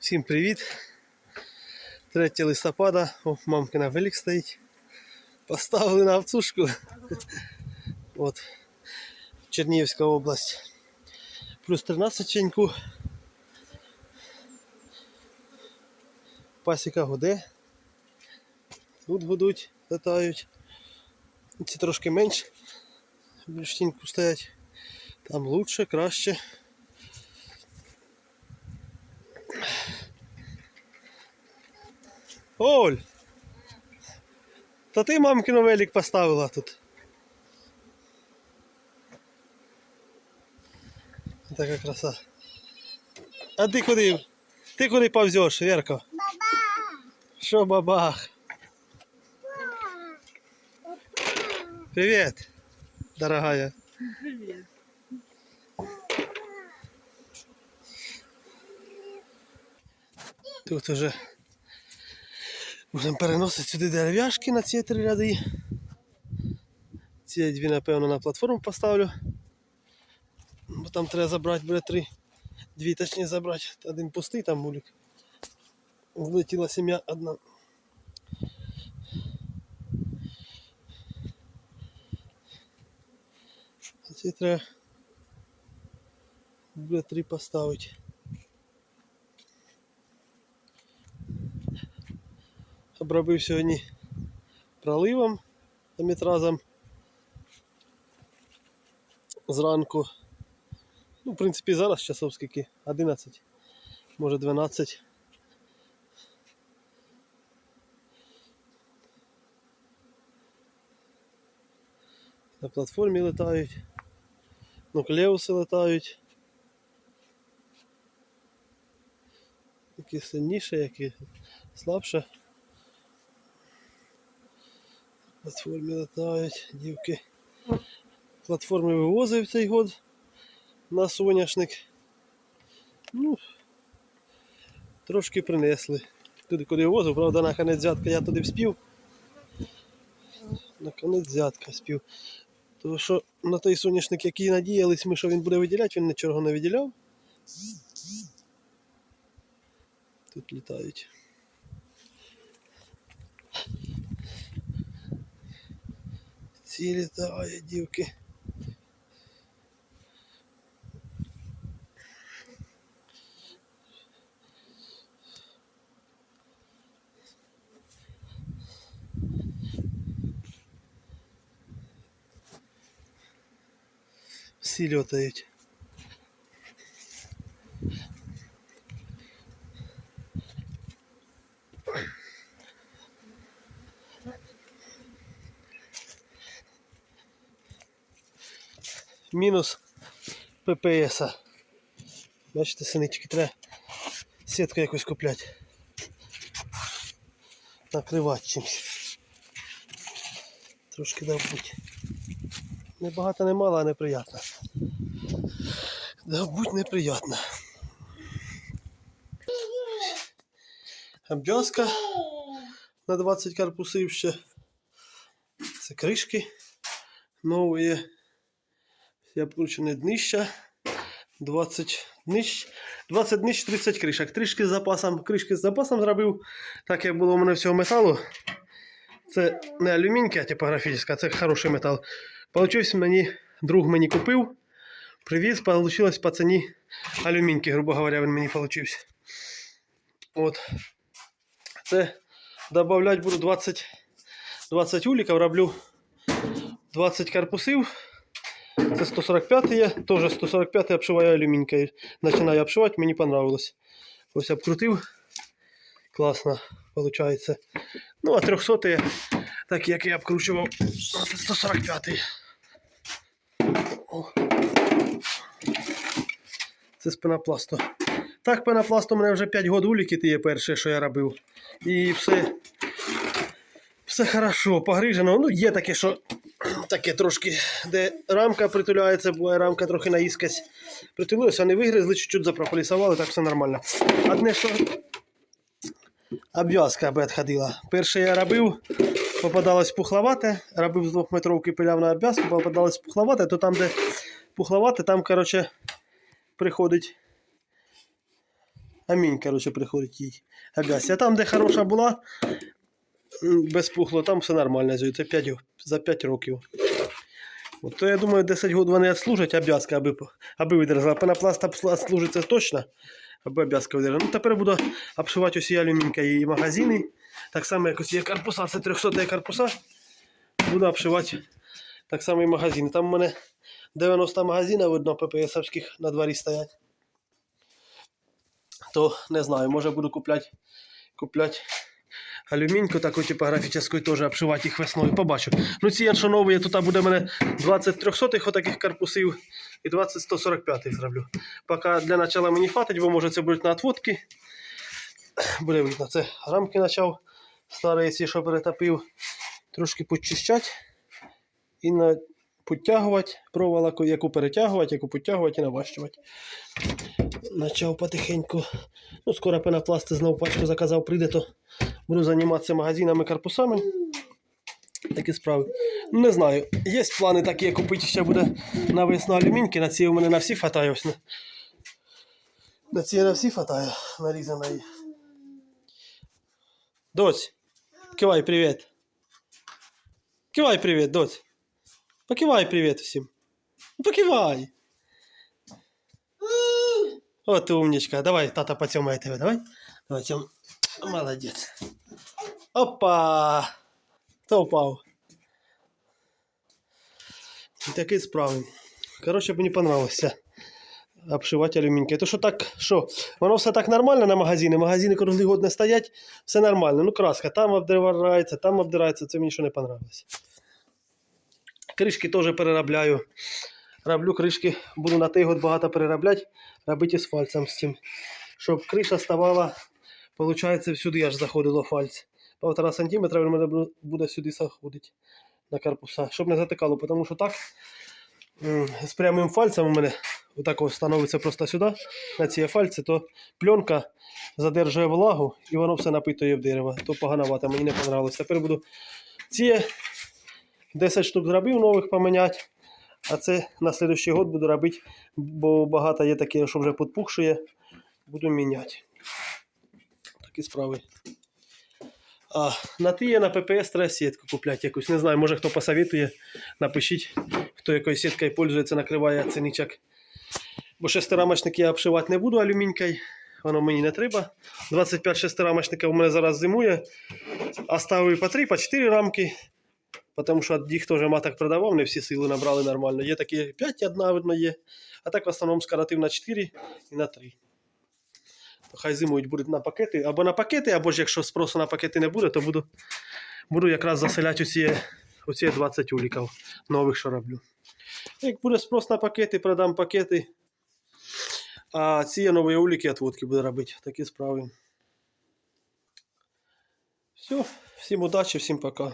Всім привіт! 3 листопада, о, мамкина велик стоїть. Поставили на овцушку. От. Чернігівська область. Плюс 13 ченьку. Пасіка гуде. Тут гудуть, летають. Ці трошки менше. Більш тіньку стоять. Там лучше, краще. Оль! Та ти мамкину велик поставила тут. Така краса. А ти куди? Ти куди повзеш, Верко? Баба! Що бабах? Привет, дорогая. Привет. Тут уже будемо переносити сюди дерев'яшки на ці три ряди. Ці дві, напевно, на платформу поставлю. Бо там треба забрати, буде три. Дві точніше забрати. Один пустий там мулік. Влетіла сім'я одна. Ці треба буде три поставити. Обробив сьогодні проливом амітразом зранку. Ну, в принципі, зараз часов скільки? 11, може 12. На платформі летають, нуклеуси летають. Які сильніше, які слабше. Платформі летають, дівки. Платформи вивозив цей год на соняшник. Ну, трошки принесли. Туди, куди возив, правда, на конець взятка я туди вспів. На конець взятка спів. Тому що на той соняшник, який надіялись ми, що він буде виділяти, він нічого не виділяв. Тут літають. Ці літають, дівки. Всі льотають. Мінус ППС. -а. Бачите, синички, треба сітку якусь купляти. Накривати чимось. Трошки добуть. Небагато не мало, а неприємно. Добуть неприємно. Обв'язка на 20 корпусів ще. Це кришки нові. Я обкручений днища. 20 днищ. 20 днищ, 30 кришок. Трішки з запасом, кришки з запасом зробив. Так як було у мене всього металу. Це не алюмінька типографічна, це хороший метал. Получився мені, друг мені купив. Привіз, получилось по ціні алюміньки, грубо говоря, він мені получився. От. Це додавати буду 20, 20 уліків, роблю 20 корпусів. Це 145 є, теж 145 обшиваю алюмінькою. Починаю обшивати, мені понравилось. Ось обкрутив. Класно виходить. Ну, а 300 так як я обкручував, це 145 О. Це з пенопласту. Так, пенопласт у мене вже 5 років уліки є перше, що я робив. І все. Все хорошо, погрижено. Ну, є таке, що таке трошки, де рамка притуляється, буває рамка трохи наїскась. Притулилася, вони вигризли, чуть-чуть запрополісували, так все нормально. Одне, що обв'язка аби відходила. Перше я робив, попадалось пухловате, робив з двохметровки пиляв на обв'язку, попадалось пухловате, то там, де пухловате, там, коротше, приходить Амінь, коротше, приходить їй. Агасія. А там, де хороша була, без пухло, там все нормально. Це 5, за 5 років. От, то я думаю, 10 років вони відслужать обв'язка, аби, аби видержала. Пенопласт обсла- служить це точно, аби обв'язка видержала. Ну, тепер буду обшивати усі алюмінька і магазини. Так само, як усі корпуса, це 300 корпуса. Буду обшивати так само і магазини. Там у мене 90 магазинів, видно, ППСовських на дворі стоять. То не знаю, може буду купляти, купляти алюміньку, таку типографічну, теж обшивати їх весною. Побачу. Ну ці яншанові, тут буде мене 20 300 отаких корпусів і 20 145 зроблю. Поки для начала мені хватить, бо може це будуть на отводки. Буде видно, це рамки почав старий, ці, що перетопив, трошки підчищати і на підтягувати проволоку, яку перетягувати, яку підтягувати і наващувати. Почав потихеньку. Ну, скоро пенопласти знову пачку заказав, прийде, то буду займатися магазинами, корпусами. Такі справи. Ну, не знаю. Є плани такі, як купити ще буде на весну алюміньки. На ці у мене на всі хватає. Ось на, на ці на всі хватає нарізаної. Доць, кивай привіт. Кивай привіт, доць. Покивай привіт всім. Ну, покивай. От умничка. Давай, тата потёмает тебе, давай. Давай, Тём. Молодец. Опа! Хто впав? І такий справи. Коротше, мені понравилося обшивати алюмінки. То що так, що, воно все так нормально на магазині. Магазини круглогодно стоять, все нормально. Ну, краска там обдирається, там обдирається, це мені ще не понравилось. Кришки теж переробляю. Роблю кришки, буду на той год багато переробляти, робити з фальцем з цим. Щоб криша ставала, виходить, всюди аж заходило фальць. 1,5 сантиметра він мене буде сюди заходити на корпуса, щоб не затикало, тому що так з прямим фальцем у мене отак ось становиться просто сюди, на цій фальці, то пленка задержує влагу і воно все напитує в дерево. То поганавато, мені не понравилось. Тепер буду ці 10 штук зробив, нових поміняти. А це на наступний год буду робити, бо багато є таке, що вже підпухшує, буду міняти. Такі справи. А, на ті на ППС треба сітку купляти якусь. Не знаю, може хто посоветує. Напишіть, хто якою сіткою пользується, накриває циничок. Бо шестирамочники я обшивати не буду алюмінькою. Воно мені не треба. 25 шестирамочників у мене зараз зимує. Оставив по 3, по 4 рамки. Потому що їх теж маток продавав, не всі сили набрали нормально. Є такі 5, одна видно є. А так в основному скоротив на 4 і на 3. Хай зимують будуть на пакети. Або на пакети, або ж якщо спросу на пакети не буде, то буду, буду якраз заселяти оці, оці 20 уліків нових, що роблю. Як буде спрос на пакети, продам пакети. А ці нові уліки отводки буду робити. Такі справи. Все, всім удачі, всім пока.